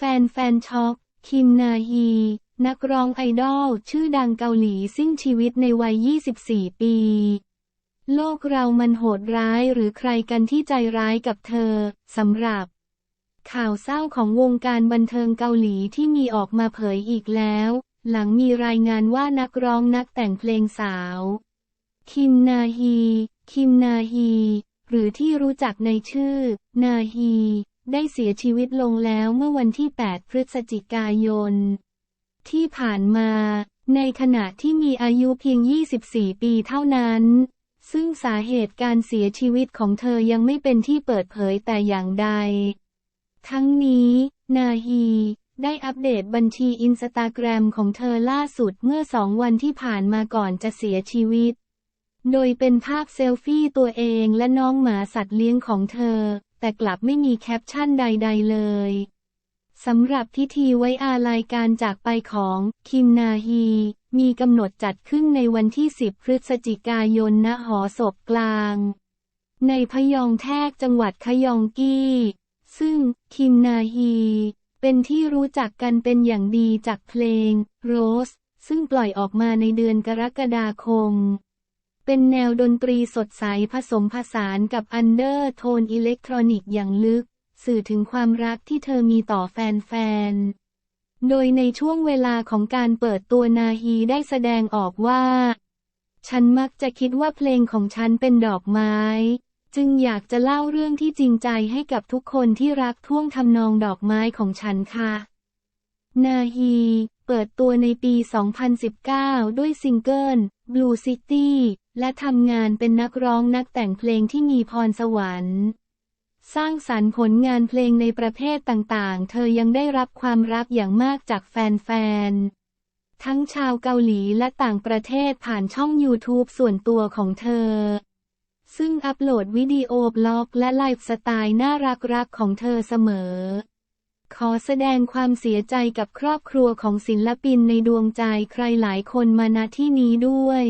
แฟนแฟนช็อก คิมนาฮี นักร้องไอดอลชื่อดังเกาหลีสิ้นชีวิตในวัย 24 ปี โลกเรามันโหดร้ายหรือใครกันที่ใจร้ายกับเธอ สำหรับ ข่าวเศร้าของวงการบันเทิงเกาหลีที่มีออกมาเผยอีกแล้ว หลังมีรายงานว่านักร้องนักแต่งเพลงสาว คิมนาฮี คิมนาฮี หรือที่รู้จักในชื่อ นาฮี ได้เสียชีวิตลงแล้วเมื่อวันที่ 8 พฤศจิกายน ที่ผ่านมา ในขณะที่มีอายุเพียง 24 ปีเท่านั้น ซึ่งสาเหตุการเสียชีวิตของเธอยังไม่เป็นที่เปิดเผยแต่อย่างใด ทั้งนี้ นาฮีได้อัปเดตบัญชีอินสตาแกรมของเธอล่าสุดเมื่อสองวันที่ผ่านมาก่อนจะเสียชีวิต โดยเป็นภาพเซลฟี่ตัวเองและน้องหมาสัตว์เลี้ยงของเธอ แต่กลับไม่มีแคปชั่นใด ๆ เลยสำหรับพิธีไว้อาลัยการจากไปของคิมนาฮี มีกำหนดจัดขึ้นในวันที่ 10 พฤศจิกายนณหอศพกลาง ในพยองแทกจังหวัดขยองกี้ ซึ่งคิมนาฮี เป็นที่รู้จักกันเป็นอย่างดีจากเพลง Rose ซึ่งปล่อยออกมาในเดือนกรกฎาคม เป็นแนวดนตรีสดใสผสมผสานกับอันเดอร์โทนอิเล็กทรอนิกอย่างลึก สื่อถึงความรักที่เธอมีต่อแฟนๆ โดยในช่วงเวลาของการเปิดตัวนาฮีได้แสดงออกว่า ฉันมักจะคิดว่าเพลงของฉันเป็นดอกไม้ จึงอยากจะเล่าเรื่องที่จริงใจให้กับทุกคนที่รักท่วงทำนองดอกไม้ของฉันค่ะ นาฮีเปิดตัวในปี 2019 ด้วยซิงเกิล Blue City และทำงานเป็นนักร้องนักแต่งเพลงที่มีพรสวรรค์ สร้างสรรค์ผลงานเพลงในประเภทต่างๆ เธอยังได้รับความรักอย่างมากจากแฟนๆ ทั้งชาวเกาหลีและต่างประเทศผ่านช่อง YouTube ส่วนตัวของเธอ ซึ่งอัปโหลดวิดีโอบล็อกและไลฟ์สไตล์น่ารักๆของเธอเสมอ ขอแสดงความเสียใจกับครอบครัวของศิลปินในดวงใจใครหลายคนมาณที่นี้ด้วย